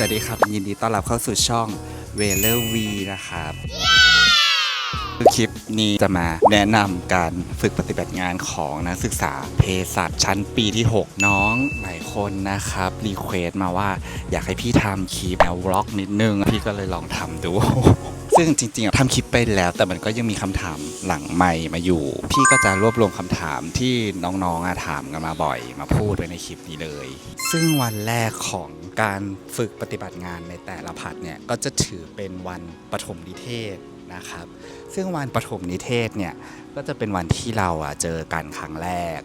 สวัสดีครับ ยินดีต้อนรับเข้าสู่ช่อง w e l e r V นะครับคือคลิปนี้จะมาแนะนำการฝึกปฏิบัติงานของนักศึกษาเภสัชชั้นปีที่ 6 น้องหลายคนนะครับรีเควสมาว่าอยากให้พี่ทำคลิปแนววล็อกนิดนึง พี่ก็เลยลองทำดู ซึ่งจริงๆทำคลิปไปแล้ว แต่มันก็ยังมีคำถามหลังใหม่มาอยู่ พี่ก็จะรวบรวมคำถามที่น้องๆอะถามกันมาบ่อย มาพูดไว้ในคลิปนี้เลย ซึ่งวันแรกของการฝึกปฏิบัติงานในแต่ละผัดเนี่ยก็จะถือเป็นวันปฐมนิเทศนะครับ ซึ่งวันปฐมนิเทศเนี่ยก็จะเป็นวันที่เราอะเจอกันครั้งแรก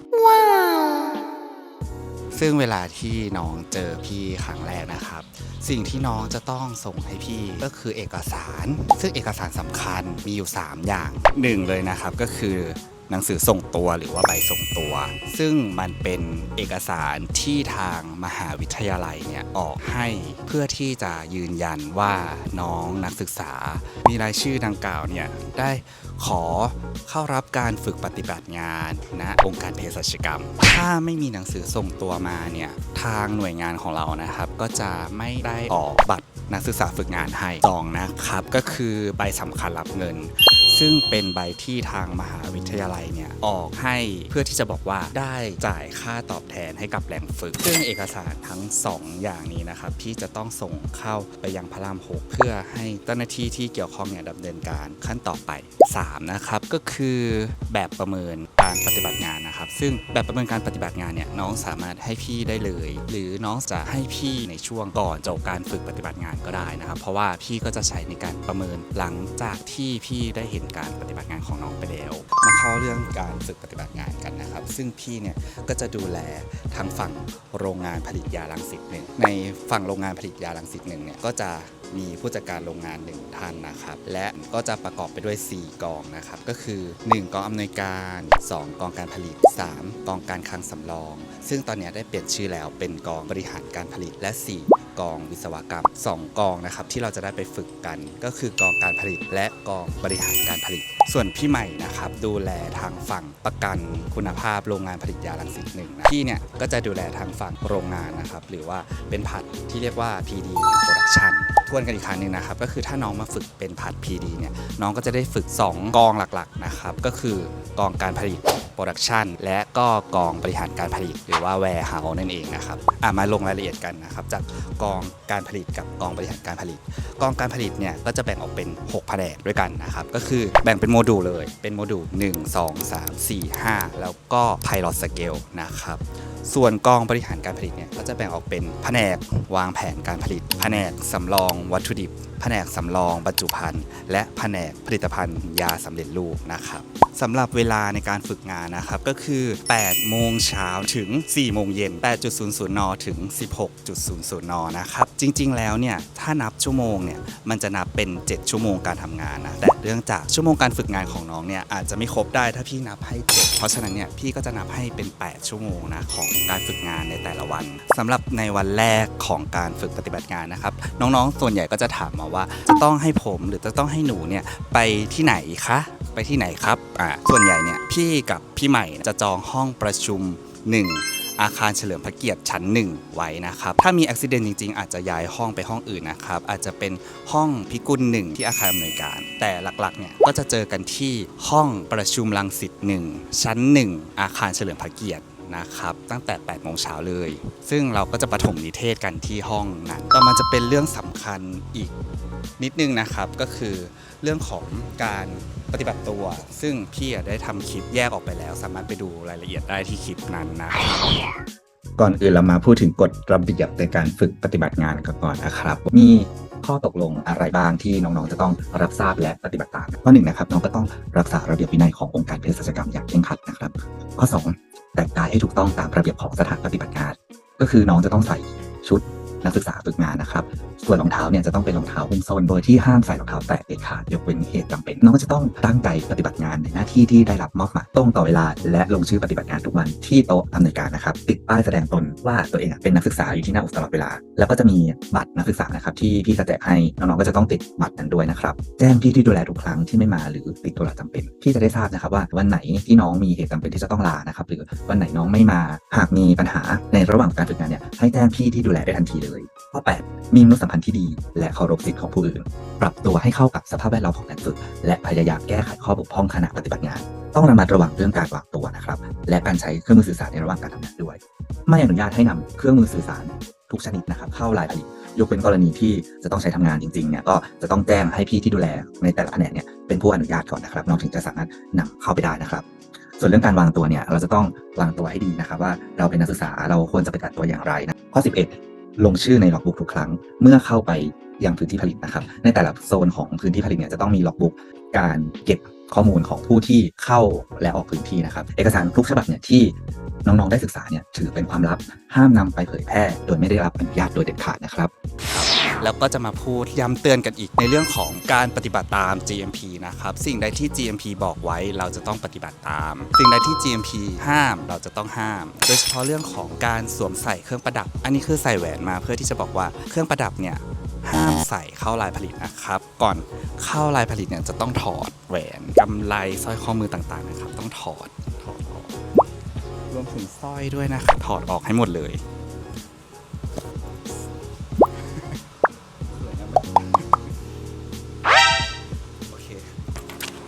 ซึ่งเวลาที่น้องเจอพี่ครั้งแรกนะครับ สิ่งที่น้องจะต้องส่งให้พี่ก็คือเอกสาร ซึ่งเอกสารสำคัญมีอยู่ 3 อย่างหนึ่งเลยนะครับก็คือ หนังสือส่งตัวหรือว่าใบส่งตัว ซึ่งมันเป็นเอกสารที่ทางมหาวิทยาลัยเนี่ยออกให้เพื่อที่จะยืนยันว่าน้องนักศึกษา มีรายชื่อดังกล่าวเนี่ยได้ขอเข้ารับการฝึกปฏิบัติงานณองค์การเภสัชกรรม ถ้าไม่มีหนังสือส่งตัวมาเนี่ยทางหน่วยงานของเรานะครับ ก็จะไม่ได้ออกบัตรนักศึกษาฝึกงานให้สองนะครับ ก็คือใบสำคัญรับเงิน ซึ่งเป็นใบที่ทางมหาวิทยาลัยเนี่ยออกให้เพื่อที่จะบอกว่าได้จ่ายค่าตอบแทนให้กับแหล่งฝึก ซึ่งเอกสารทั้ง 2 อย่างนี้นะครับที่จะต้องส่งเข้าไปยังพระราม6เพื่อให้เจ้าหน้าที่ที่เกี่ยวข้องเนี่ยดำเนินการขั้นต่อไป 3 นะครับก็คือแบบประเมิน การปฏิบัติงานนะครับ ซึ่งแบบประเมินการปฏิบัติงานเนี่ยน้องสามารถให้พี่ได้เลย หรือน้องจะให้พี่ในช่วงก่อนจบการฝึกปฏิบัติงานก็ได้นะครับ เพราะว่าพี่ก็จะใช้ในการประเมินหลังจากที่พี่ได้เห็นการปฏิบัติงานของน้องไปแล้วมาเข้าเรื่องการฝึกปฏิบัติงานกันนะครับ ซึ่งพี่เนี่ยก็จะดูแลทางฝั่งโรงงานผลิตยาลังสิตหนึ่งในฝั่งโรงงานผลิตยาลังสิตหนึ่งเนี่ยก็จะ มีผู้จัดการโรงงานหนึ่งท่านนะครับ และก็จะประกอบไปด้วย 4 กองนะครับ ก็คือ 1 กองอำนวยการ 2 กองการผลิต 3 กองการคลังสำรอง ซึ่งตอนนี้ได้เปลี่ยนชื่อแล้วเป็นกองบริหารการผลิตและ 4กองวิศวกรรม 2 กองนะครับที่เราจะได้ไปฝึกกัน ก็คือกองการผลิตและกองบริหารการผลิต ส่วนพี่ใหม่นะครับดูแลทางฝั่งประกันคุณภาพโรงงานผลิตยาลังสิตหนึ่งนะพี่เนี่ยก็จะดูแลทางฝั่งโรงงานนะครับหรือว่าเป็นผัดที่เรียกว่า PD Production วนกันอีกครั้งหนึ่งนะครับ ก็คือถ้าน้องมาฝึกเป็นผัด PD เนี่ยน้องก็จะได้ฝึก 2 กองหลักๆนะครับ ก็คือกองการผลิต Production และก็กองบริหารการผลิตหรือว่า Warehouse นั่นเองนะครับอะมาลงรายละเอียดกันนะครับ จากกองการผลิตกับกองบริหารการผลิต กองการผลิตเนี่ยก็จะแบ่งออกเป็น 6 แผนกด้วยกันนะครับ ก็คือแบ่งเป็นโมดูลเลยเป็นโมดูล 1 2 3 4 5 แล้วก็ Pilot Scale นะครับ ส่วนกองบริหารการผลิตเนี่ยก็จะแบ่งออกเป็นแผนกวางแผนการผลิต แผนกสำรองวัตถุดิบ แผนกสำรองบรรจุภัณฑ์ และแผนกผลิตภัณฑ์ยาสำเร็จรูปนะครับสำหรับเวลาในการฝึกงานนะครับก็คือ 8 โมงเช้าถึง 4 โมงเย็น 8.00 น ถึง 16.00 น นะครับ จริงๆ แล้วเนี่ย ถ้านับชั่วโมงเนี่ย มันจะนับเป็น 7 ชั่วโมงการทำงานนะ แต่เรื่องจากชั่วโมงการฝึกงานของน้องเนี่ย อาจจะไม่ครบได้ถ้าพี่นับให้ 7 เพราะฉะนั้นเนี่ย พี่ก็จะนับให้เป็น 8 ชั่วโมงนะของการฝึกงานในแต่ละวันสำหรับในวันแรกของการฝึกปฏิบัติงานนะครับ น้องๆ ส่วนใหญ่ก็จะถามมาว่าจะต้องให้ผมหรือจะต้องให้หนูเนี่ยไปที่ไหนคะไปที่ไหนครับอ่าส่วนใหญ่เนี่ยพี่กับพี่ใหม่จะจองห้องประชุม 1อาคารเฉลิมพระเกียรติชั้น 1 ไว้นะครับ ถ้ามีอุบิเหตุจริง ๆ อาจจะย้ายห้องไปห้องอื่นนะครับ อาจจะเป็นห้องพิกุลหนึ่งที่อาคารอำนวยการ แต่หลักๆ เนี่ยก็จะเจอกันที่ห้องประชุมรังสิต1ชั้น 1 อาคารเฉลิมพระเกียรติ นะครับ ตั้งแต่8โมงเช้าเลย ซึ่งเราก็จะปฐมนิเทศกันที่ห้องนั้นต่อมาจะเป็นเรื่องสำคัญอีกนิดนึงนะครับก็คือเรื่องของการปฏิบัติตัว ซึ่งพี่อะได้ทำคลิปแยกออกไปแล้ว สามารถไปดูรายละเอียดได้ที่คลิปนั้นนะครับ ก่อนอื่นเรามาพูดถึงกฎระเบียบในการฝึกปฏิบัติงานกันก่อนนะครับ มี ข้อตกลงอะไรบ้างที่น้องๆ จะต้องรับทราบและปฏิบัติตามข้อหนึ่งนะครับน้องก็ต้องรักษาระเบียบวินัยขององค์การเภสัชกรรมอย่างเคร่งครัดนะครับ ข้อสองแต่งกายให้ถูกต้องตามระเบียบของสถานปฏิบัติงานก็คือน้องจะต้องใส่ชุดนักศึกษาฝึกงานนะครับ ส่วนรองเท้าเนี่ยจะต้องเป็นรองเท้าหุ้มส้นโดยที่ห้ามใส่รองเท้าแตะเด็ดขาดยกเว้นเหตุจำเป็นน้องก็จะต้องตั้งใจปฏิบัติงานในหน้าที่ที่ได้รับมอบหมายตรงต่อเวลา และลงชื่อปฏิบัติงานทุกวันที่โต๊ะอำนวยการนะครับติดป้ายแสดงตนว่าตัวเองเป็นนักศึกษาอยู่ที่หน้าอกตลอดเวลา แล้วก็จะมีบัตรนักศึกษานะครับที่พี่จะแจกให้น้องๆก็จะต้องติดบัตรนั้นด้วยนะครับแจ้งพี่ที่ดูแลทุกครั้งที่ไม่มาหรือติดธุระจำเป็นพี่จะได้ทราบนะครับว่าวันไหนที่น้องมีเหตุจำเป็นที่จะต้องลานะครับหรือวันไหนน้องไม่มาหากมีปัญหาในระหว่างการฝึกงานเนี่ยให้แจ้งพี่ที่ดูแลได้ทันทีเลย ข้อ 8 มีมนุษยสัมพันธ์ที่ดี และเคารพสิทธิของผู้อื่น ปรับตัวให้เข้ากับสภาพแวดล้อมของการฝึก และพยายามแก้ไขข้อบกพร่องขณะปฏิบัติงาน ต้องระมัดระวังเรื่องการวางตัวนะครับ และการใช้เครื่องมือสื่อสารในระหว่างการทำงานด้วย ไม่อนุญาตให้นำเครื่องมือสื่อสารทุกชนิดนะครับเข้าลายผลิตยกเป็นกรณีที่จะต้องใช้ทำงานจริงๆเนี่ยก็จะต้องแจ้งให้พี่ที่ดูแลในแต่ละแผนกเนี่ยเป็นผู้อนุญาตก่อนนะครับน้องถึงจะสามารถนำเข้าไปได้นะครับ ส่วนเรื่องการวางตัวเนี่ยเราจะต้องวางตัวให้ดีนะครับ ว่าเราเป็นนักศึกษาเราควรจะปฏิบัติตัวอย่างไรนะข้อ 11 ลงชื่อในล็อกบุ๊กทุกครั้ง เมื่อเข้าไปยังพื้นที่ผลิตนะครับ ในแต่ละโซนของพื้นที่ผลิตเนี่ยจะต้องมีล็อกบุ๊กการเก็บข้อมูลของผู้ที่เข้าและออกพื้นที่นะครับ เอกสารทุกฉบับเนี่ยที่น้องๆได้ศึกษาเนี่ยถือเป็นความลับห้ามนำไปเผยแพร่ โดยไม่ได้รับอนุญาตโดยเด็ดขาดนะครับ แล้วก็จะมาพูดย้ำเตือนกันอีกในเรื่องของการปฏิบัติตาม GMP นะครับ สิ่งใดที่ GMP บอกไว้เราจะต้องปฏิบัติตาม สิ่งใดที่ GMP ห้ามเราจะต้องห้าม โดยเฉพาะเรื่องของการสวมใส่เครื่องประดับ อันนี้คือใส่แหวนมาเพื่อที่จะบอกว่าเครื่องประดับเนี่ยห้ามใส่เข้าลายผลิตนะครับ ก่อนเข้าลายผลิตเนี่ยจะต้องถอดแหวนกำไรสร้อยข้อมือต่างๆนะครับ ต้องถอดถอดออกรวมถึงสร้อยด้วยนะครับถอดออกให้หมดเลย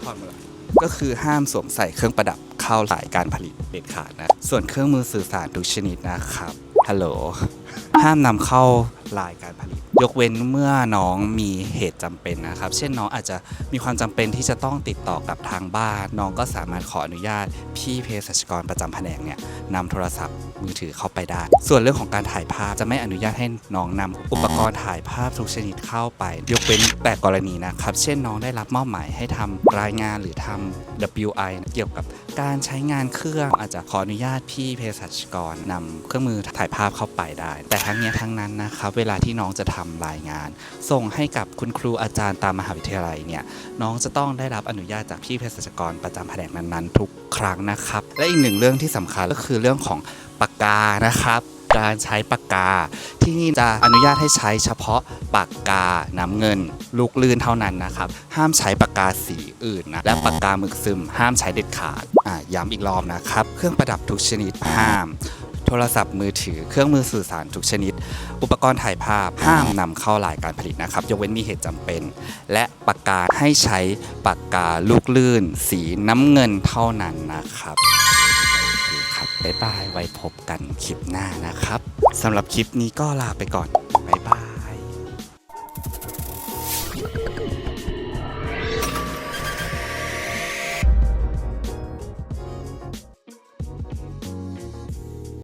ถอดหมดล้วก็คือห้ามสวมใส่เครื่องประดับเข้าสายการผลิตเด็ดขาดนะ ส่วนเครื่องมือสื่อสารทุกชนิดนะครับ ฮัลโหล ห้ามนำเข้าลายการผลิต ยกเว้นเมื่อน้องมีเหตุจำเป็นนะครับ เช่นน้องอาจจะมีความจำเป็นที่จะต้องติดต่อกับทางบ้าน น้องก็สามารถขออนุญาตพี่เภสัชกรประจำแผนกเนี่ยนำโทรศัพท์ มือถือเข้าไปได้ ส่วนเรื่องของการถ่ายภาพจะไม่อนุญาตให้น้องนำอุปกรณ์ถ่ายภาพทุกชนิดเข้าไป ยกเว้นแต่กรณีนะครับ เช่นน้องได้รับมอบหมายให้ทำรายงานหรือทำ WI เกี่ยวกับการใช้งานเครื่องอาจจะขออนุญาตพี่เภสัชกรนำเครื่องมือถ่ายภาพเข้าไปได้ แต่ทั้งนี้ทั้งนั้นนะครับเวลาที่น้องจะทำรายงาน ส่งให้กับคุณครูอาจารย์ตามมหาวิทยาลัยเนี่ยน้องจะต้องได้รับอนุญาตจากพี่เภสัชกรประจำแผนกนั้นๆ ทุกครั้งนะครับ และอีกหนึ่งเรื่องที่สำคัญก็คือเรื่องของ ปากกานะครับ การใช้ปากกา ที่นี่จะอนุญาตให้ใช้เฉพาะปากกาน้ำเงิน ลูกลื่นเท่านั้นนะครับ ห้ามใช้ปากกาสีอื่นนะและปากกาหมึกซึม ห้ามใช้เด็ดขาดอ่าย้ำอีกรอบนะครับ เครื่องประดับทุกชนิดห้ามโทรศัพท์มือถือ เครื่องมือสื่อสารทุกชนิด อุปกรณ์ถ่ายภาพห้ามนำเข้ารายการผลิตนะครับ ยกเว้นมีเหตุจำเป็น และปากกาให้ใช้ปากกาลูกลื่น สีน้ำเงินเท่านั้นนะครับ บ๊ายบายไว้พบกันคลิปหน้านะครับสำหรับคลิปนี้ก็ลาไปก่อน